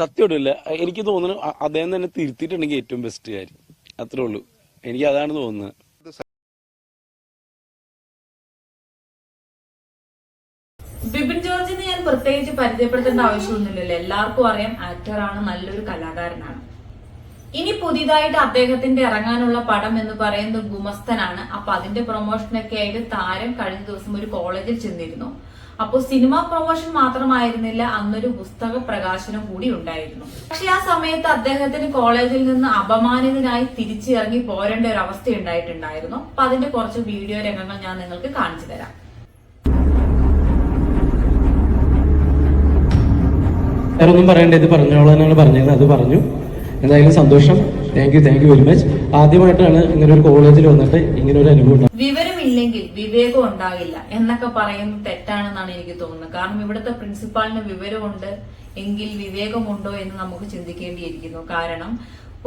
സത്യമായിട്ടില്ല എനിക്ക് തോന്നുന്നു അദ്ദേഹം തന്നെ തിരുത്തിയിട്ടുണ്ടെങ്കിൽ ഏറ്റവും ബെസ്റ്റ് കാര്യം. അത്രേ ഉള്ളൂ. എനിക്ക് അതാണ് തോന്നുന്നത്. ബിബിൻ ജോർജിനെ ഞാൻ പ്രത്യേകിച്ച് പരിചയപ്പെടുത്തേണ്ട ആവശ്യമൊന്നുമില്ലല്ലോ. എല്ലാവർക്കും അറിയാം ആക്ടറാണ് നല്ലൊരു കലാകാരനാണ്. ഇനി പുതിയതായിട്ട് അദ്ദേഹത്തിന്റെ ഇറങ്ങാനുള്ള പടം എന്ന് പറയുന്നത് ഗുമസ്തനാണ്. അപ്പൊ അതിന്റെ പ്രൊമോഷനൊക്കെ ആയിട്ട് താരം കഴിഞ്ഞ ദിവസം ഒരു കോളേജിൽ ചെന്നിരുന്നു. അപ്പോൾ സിനിമ പ്രൊമോഷൻ മാത്രമായിരുന്നില്ല അന്നൊരു പുസ്തക പ്രകാശനം കൂടി ഉണ്ടായിരുന്നു. പക്ഷെ ആ സമയത്ത് അദ്ദേഹത്തിന് കോളേജിൽ നിന്ന് അപമാനിതനായി തിരിച്ചിറങ്ങി പോരേണ്ട ഒരു അവസ്ഥ ഉണ്ടായിട്ടുണ്ടായിരുന്നു. അപ്പൊ അതിന്റെ കുറച്ച് വീഡിയോ രംഗങ്ങൾ ഞാൻ നിങ്ങൾക്ക് കാണിച്ചു തരാം. വേറെ ഒന്നും പറയണ്ട ഇത് പറഞ്ഞോളാനാണ് പറഞ്ഞത്. അത് പറഞ്ഞു. എന്തായാലും സന്തോഷം. Thank you thank you very much ആദ്യമായിട്ടാണ് ഇങ്ങനെ ഒരു കോളേജിൽ വന്നിട്ട് ഇങ്ങനെ ഒരു അനുഭവം വിവരം വിവരമില്ലെങ്കിൽ വിവേകം ഉണ്ടാകില്ല എന്നൊക്കെ പറയുന്നത് തെറ്റാണെന്നാണ് എനിക്ക് തോന്നുന്നത്. കാരണം ഇവിടുത്തെ പ്രിൻസിപ്പാളിന് വിവരമുണ്ട് എങ്കിൽ വിവേകമുണ്ടോ എന്ന് നമുക്ക് ചിന്തിക്കേണ്ടിയിരിക്കുന്നു. കാരണം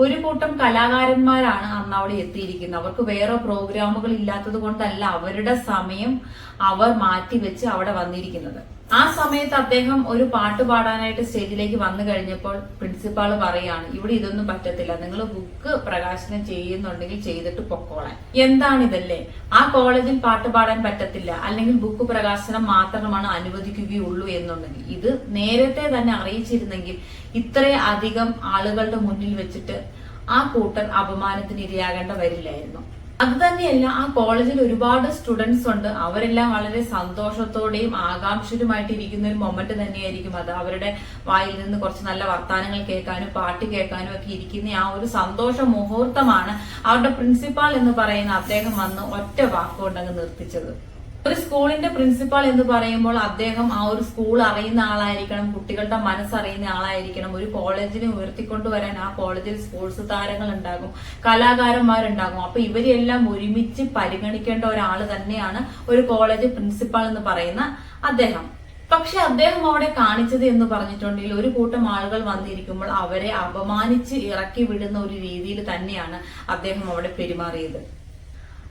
ഒരു കൂട്ടം കലാകാരന്മാരാണ് അന്ന് അവിടെ എത്തിയിരിക്കുന്നത്. അവർക്ക് വേറെ പ്രോഗ്രാമുകൾ ഇല്ലാത്തത് കൊണ്ടല്ല അവരുടെ സമയം അവർ മാറ്റിവെച്ച് അവിടെ വന്നിരിക്കുന്നത്. ആ സമയത്ത് അദ്ദേഹം ഒരു പാട്ട് പാടാനായിട്ട് സ്റ്റേജിലേക്ക് വന്നു കഴിഞ്ഞപ്പോൾ പ്രിൻസിപ്പാൾ പറയാണ് ഇവിടെ ഇതൊന്നും പറ്റത്തില്ല. നിങ്ങൾ ബുക്ക് പ്രകാശനം ചെയ്യുന്നുണ്ടെങ്കിൽ ചെയ്തിട്ട് പൊക്കോളാൻ. എന്താണിതല്ലേ? ആ കോളേജിൽ പാട്ട് പാടാൻ പറ്റത്തില്ല. അല്ലെങ്കിൽ ബുക്ക് പ്രകാശനം മാത്രമാണ് അനുവദിക്കുകയുള്ളൂ എന്നുണ്ടെങ്കിൽ. ഇത് നേരത്തെ തന്നെ അറിയിച്ചിരുന്നെങ്കിൽ ഇത്രയും അധികം ആളുകളുടെ മുന്നിൽ വെച്ചിട്ട് ആ കൂട്ടർ അപമാനത്തിന് ഇരയാകേണ്ട വരില്ലായിരുന്നു അത് തന്നെയല്ല ആ കോളേജിൽ ഒരുപാട് സ്റ്റുഡൻസ് ഉണ്ട്. അവരെല്ലാം വളരെ സന്തോഷത്തോടെയും ആകാംക്ഷരുമായിട്ട് ഇരിക്കുന്ന ഒരു മൊമെന്റ് തന്നെയായിരിക്കും അത്. അവരുടെ വായിൽ നിന്ന് കുറച്ച് നല്ല വർത്തമാനങ്ങൾ കേൾക്കാനും പാട്ട് കേൾക്കാനും ഒക്കെ ഇരിക്കുന്ന ആ ഒരു സന്തോഷ മുഹൂർത്തമാണ് അവരുടെ പ്രിൻസിപ്പാൾ എന്ന് പറയുന്ന അദ്ദേഹം വന്ന് ഒറ്റ വാക്കുകൊണ്ട് അങ്ങ് നിർത്തിച്ചത്. ഒരു സ്കൂളിന്റെ പ്രിൻസിപ്പാൾ എന്ന് പറയുമ്പോൾ അദ്ദേഹം ആ ഒരു സ്കൂൾ അറിയുന്ന ആളായിരിക്കണം കുട്ടികളുടെ മനസ്സറിയുന്ന ആളായിരിക്കണം ഒരു കോളേജിനെ ഉയർത്തിക്കൊണ്ടുവരാൻ ആ കോളേജിൽ സ്പോർട്സ് താരങ്ങൾ ഉണ്ടാകും കലാകാരന്മാരുണ്ടാകും. അപ്പൊ ഇവരെല്ലാം ഒരുമിച്ച് പരിഗണിക്കേണ്ട ഒരാൾ തന്നെയാണ് ഒരു കോളേജ് പ്രിൻസിപ്പാൾ എന്ന് പറയുന്ന അദ്ദേഹം. പക്ഷെ അദ്ദേഹം അവിടെ കാണിച്ചത് എന്ന് പറഞ്ഞിട്ടുണ്ടെങ്കിൽ ഒരു കൂട്ടം ആളുകൾ വന്നിരിക്കുമ്പോൾ അവരെ അപമാനിച്ച് ഇറക്കി വിടുന്ന ഒരു രീതിയിൽ തന്നെയാണ് അദ്ദേഹം അവിടെ പെരുമാറിയത്.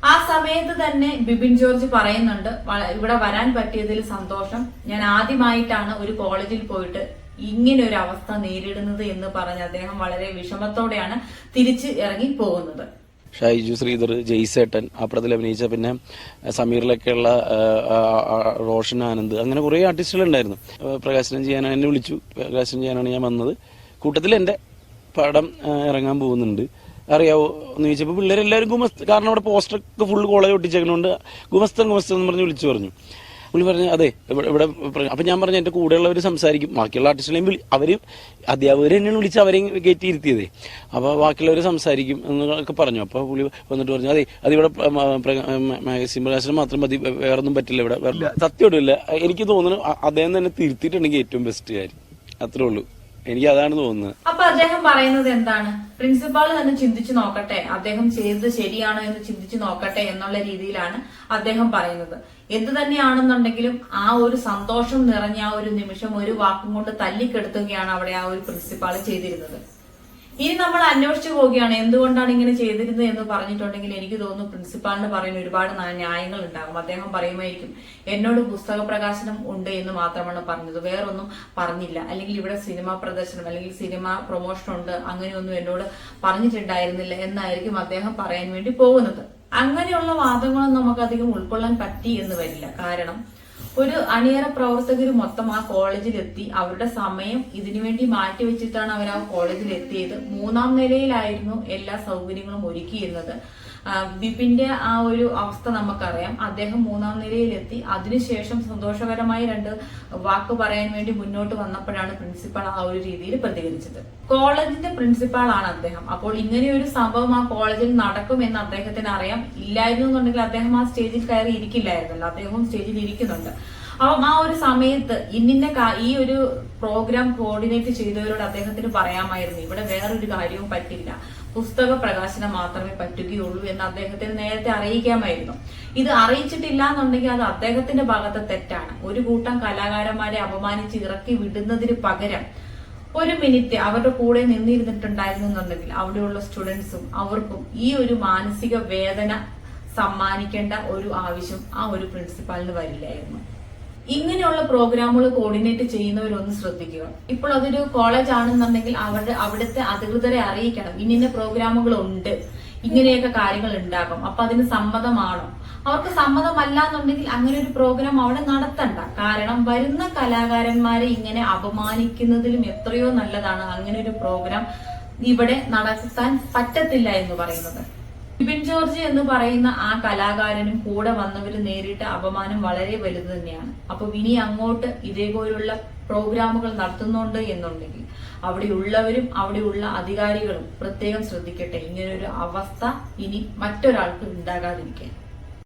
ആ സമയത്ത് തന്നെ ബിബിൻ ജോർജ് പറയുന്നുണ്ട് ഇവിടെ വരാൻ പറ്റിയതിൽ സന്തോഷം. ഞാൻ ആദ്യമായിട്ടാണ് ഒരു കോളേജിൽ പോയിട്ട് ഇങ്ങനെ ഒരു അവസ്ഥ നേരിടുന്നത് എന്ന് പറഞ്ഞ് അദ്ദേഹം വളരെ വിഷമത്തോടെയാണ് തിരിച്ച് ഇറങ്ങി പോകുന്നത്. ഷൈജു ശ്രീധർ ജയ്സേട്ടൻ ആ പടത്തിൽ അഭിനയിച്ച പിന്നെ സമീറിലൊക്കെയുള്ള റോഷൻ ആനന്ദ് അങ്ങനെ കുറേ ആർട്ടിസ്റ്റുകളുണ്ടായിരുന്നു. പ്രകാശനം ചെയ്യാനാണ് എന്നെ വിളിച്ചു. പ്രകാശനം ചെയ്യാനാണ് ഞാൻ വന്നത്. കൂട്ടത്തിൽ എന്റെ പടം ഇറങ്ങാൻ പോകുന്നുണ്ട്. അറിയാവോ? എന്ന് ചോദിച്ചപ്പോൾ പിള്ളേരെല്ലാവരും ഗുമസ്ത കാരണം അവിടെ പോസ്റ്ററൊക്കെ ഫുൾ കോളേജ് ഒട്ടിച്ചേക്കണോണ്ട് ഗുമസ്തൻ ഗുമസ്തൻ എന്ന് പറഞ്ഞ് വിളിച്ചു പറഞ്ഞു. പുള്ളി പറഞ്ഞു അതെ ഇവിടെ ഇവിടെ അപ്പം ഞാൻ പറഞ്ഞു എന്റെ കൂടെയുള്ളവർ സംസാരിക്കും. ബാക്കിയുള്ള ആർട്ടിസ്റ്റുകളെയും വിളി അവർ അധ്യാപകർ തന്നെയാണ് വിളിച്ച് അവരെയും കയറ്റി ഇരുത്തിയത്. അപ്പോൾ ബാക്കിയുള്ളവർ സംസാരിക്കും എന്നൊക്കെ പറഞ്ഞു. അപ്പോൾ പുള്ളി വന്നിട്ട് പറഞ്ഞു അതെ അതിവിടെ മാഗസിൻ പ്രകാശനം മാത്രം മതി. വേറെ വേറൊന്നും പറ്റില്ല ഇവിടെ. വേറെ- ഇല്ല. എനിക്ക് തോന്നുന്നു അദ്ദേഹം തന്നെ തിരുത്തിയിട്ടുണ്ടെങ്കിൽ ഏറ്റവും ബെസ്റ്റ് കാര്യം. അത്രേ ഉള്ളൂ. എനിക്ക് അതാണ് തോന്നുന്നത്. അപ്പൊ അദ്ദേഹം പറയുന്നത് എന്താണ്? പ്രിൻസിപ്പാൾ തന്നെ ചിന്തിച്ചു നോക്കട്ടെ. അദ്ദേഹം ചെയ്തത് ശരിയാണോ എന്ന് ചിന്തിച്ചു നോക്കട്ടെ എന്നുള്ള രീതിയിലാണ് അദ്ദേഹം പറയുന്നത്. എന്ത് തന്നെയാണെന്നുണ്ടെങ്കിലും ആ ഒരു സന്തോഷം നിറഞ്ഞ ആ ഒരു നിമിഷം ഒരു വാക്കും കൊണ്ട് തല്ലിക്കെടുത്തുകയാണ് അവിടെ ആ ഒരു പ്രിൻസിപ്പാൾ ചെയ്തിരുന്നത്. ഇനി നമ്മൾ അന്വേഷിച്ചു പോവുകയാണ്. എന്തുകൊണ്ടാണ് ഇങ്ങനെ ചെയ്തിരുന്നത് എന്ന് പറഞ്ഞിട്ടുണ്ടെങ്കിൽ എനിക്ക് തോന്നുന്നു പ്രിൻസിപ്പാളിന് പറയുന്ന ഒരുപാട് ന്യായങ്ങൾ ഉണ്ടാകും. അദ്ദേഹം പറയുമായിരിക്കും എന്നോട് പുസ്തക പ്രകാശനം ഉണ്ട് എന്ന് മാത്രമാണ് പറഞ്ഞത്. വേറൊന്നും പറഞ്ഞില്ല. അല്ലെങ്കിൽ ഇവിടെ സിനിമ പ്രദർശനം അല്ലെങ്കിൽ സിനിമ പ്രൊമോഷൻ ഉണ്ട്. അങ്ങനെയൊന്നും എന്നോട് പറഞ്ഞിട്ടുണ്ടായിരുന്നില്ല എന്നായിരിക്കും അദ്ദേഹം പറയാൻ വേണ്ടി പോകുന്നത്. അങ്ങനെയുള്ള വാദങ്ങളൊന്നും നമുക്ക് അധികം ഉൾക്കൊള്ളാൻ പറ്റി എന്ന് വരില്ല. കാരണം ഒരു അണിയറ പ്രവർത്തകർ മൊത്തം ആ കോളേജിൽ എത്തി അവരുടെ സമയം ഇതിനുവേണ്ടി മാറ്റിവെച്ചിട്ടാണ് അവർ ആ കോളേജിൽ എത്തിയത് മൂന്നാം നിലയിലായിരുന്നു എല്ലാ സൗകര്യങ്ങളും ഒരുക്കിയിരുന്നത്. ബിപിന്റെ ആ ഒരു അവസ്ഥ നമുക്കറിയാം. അദ്ദേഹം മൂന്നാം നിലയിലെത്തി. അതിനുശേഷം സന്തോഷകരമായി രണ്ട് വാക്ക് പറയാൻ വേണ്ടി മുന്നോട്ട് വന്നപ്പോഴാണ് പ്രിൻസിപ്പാൾ ആ ഒരു രീതിയിൽ പ്രതികരിച്ചത്. കോളേജിന്റെ പ്രിൻസിപ്പാൾ ആണ് അദ്ദേഹം. അപ്പോൾ ഇങ്ങനെ ഒരു സംഭവം ആ കോളേജിൽ നടക്കുമെന്ന് അദ്ദേഹത്തിന് അറിയാം. ഇല്ലായിരുന്നു എന്നുണ്ടെങ്കിൽ അദ്ദേഹം ആ സ്റ്റേജിൽ കയറി ഇരിക്കില്ലായിരുന്നല്ലോ. അദ്ദേഹവും സ്റ്റേജിൽ ഇരിക്കുന്നുണ്ട്. അപ്പം ആ ഒരു സമയത്ത് ഇന്നിന്റെ ഈ ഒരു പ്രോഗ്രാം കോർഡിനേറ്റ് ചെയ്തവരോട് അദ്ദേഹത്തിന് പറയാമായിരുന്നു ഇവിടെ വേറൊരു കാര്യവും പറ്റില്ല. പുസ്തക പ്രകാശനം മാത്രമേ പറ്റുകയുള്ളൂ എന്ന് അദ്ദേഹത്തിന് നേരത്തെ അറിയിക്കാമായിരുന്നു. ഇത് അറിയിച്ചിട്ടില്ല എന്നുണ്ടെങ്കിൽ അത് അദ്ദേഹത്തിന്റെ ഭാഗത്തെ തെറ്റാണ്. ഒരു കൂട്ടം കലാകാരന്മാരെ അപമാനിച്ച് ഇറക്കി വിടുന്നതിന് പകരം ഒരു മിനിറ്റ് അവരുടെ കൂടെ നിന്നിരുന്നിട്ടുണ്ടായിരുന്നു എന്നുണ്ടെങ്കിൽ അവിടെയുള്ള സ്റ്റുഡൻസും അവർക്കും ഈ ഒരു മാനസിക വേദന സമ്മാനിക്കേണ്ട ഒരു ആവശ്യം ആ ഒരു പ്രിൻസിപ്പാളിന് വരില്ലായിരുന്നു. ഇങ്ങനെയുള്ള പ്രോഗ്രാമുകൾ കോർഡിനേറ്റ് ചെയ്യുന്നവരൊന്ന് ശ്രദ്ധിക്കുക. ഇപ്പോൾ അതൊരു കോളേജ് ആണെന്നുണ്ടെങ്കിൽ അവരുടെ അവിടുത്തെ അധികൃതരെ അറിയിക്കണം. ഇന്നിന്ന പ്രോഗ്രാമുകൾ ഉണ്ട് ഇങ്ങനെയൊക്കെ കാര്യങ്ങൾ ഉണ്ടാകും. അപ്പൊ അതിന് സമ്മതമാണോ? അവർക്ക് സമ്മതമല്ല എന്നുണ്ടെങ്കിൽ അങ്ങനെ ഒരു പ്രോഗ്രാം അവിടെ നടത്തണ്ട. കാരണം വരുന്ന കലാകാരന്മാരെ ഇങ്ങനെ അപമാനിക്കുന്നതിലും എത്രയോ നല്ലതാണ്. അങ്ങനെ ഒരു പ്രോഗ്രാം ഇവിടെ നടത്താൻ പറ്റത്തില്ല എന്ന് പറയുന്നത്. ബിപിൻ ജോർജ് എന്ന് പറയുന്ന ആ കലാകാരനും കൂടെ വന്നവർ നേരിട്ട അപമാനം വളരെ വലുത് തന്നെയാണ്. അപ്പൊ ഇനി അങ്ങോട്ട് ഇതേപോലുള്ള പ്രോഗ്രാമുകൾ നടത്തുന്നുണ്ട് എന്നുണ്ടെങ്കിൽ അവിടെയുള്ളവരും അവിടെയുള്ള അധികാരികളും പ്രത്യേകം ശ്രദ്ധിക്കട്ടെ. ഇങ്ങനൊരു അവസ്ഥ ഇനി മറ്റൊരാൾക്ക് ഉണ്ടാകാതിരിക്കാൻ.